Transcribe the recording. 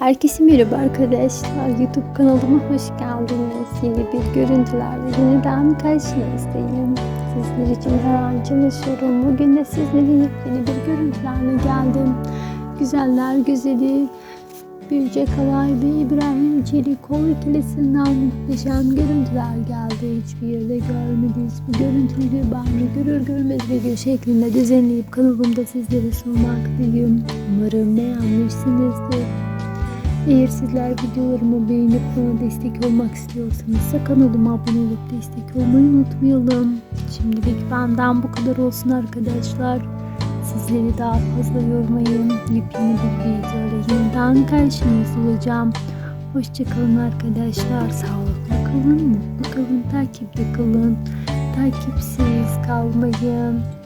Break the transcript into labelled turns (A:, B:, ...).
A: Herkese merhaba arkadaşlar. YouTube kanalıma hoş geldiniz. Yeni bir görüntülerle yeniden karşınızdayım. Sizler için her an çalışıyorum. Bugün de sizlere yepyeni bir görüntülerle geldim. Güzeller güzeli Birce Kalay ve İbrahim Çelikol ikilisinden muhteşem görüntüler geldi. Hiçbir yerde görmediğiniz bu görüntüleri ben de görür görmez video şeklinde düzenleyip kanalımda sizlere sunmaktayım. Umarım beğenmişsinizdir. Eğer sizler videolarımı beğenip bana destek olmak istiyorsanız kanalıma abone olup destek olmayı unutmayalım. Şimdilik benden bu kadar olsun arkadaşlar. Sizleri daha fazla yormayın. Yepyeni bir videoyla yeniden karşınızda olacağım. Hoşçakalın arkadaşlar. Sağlıklı kalın, mutlu kalın, takipte kalın. Takipsiz kalmayın.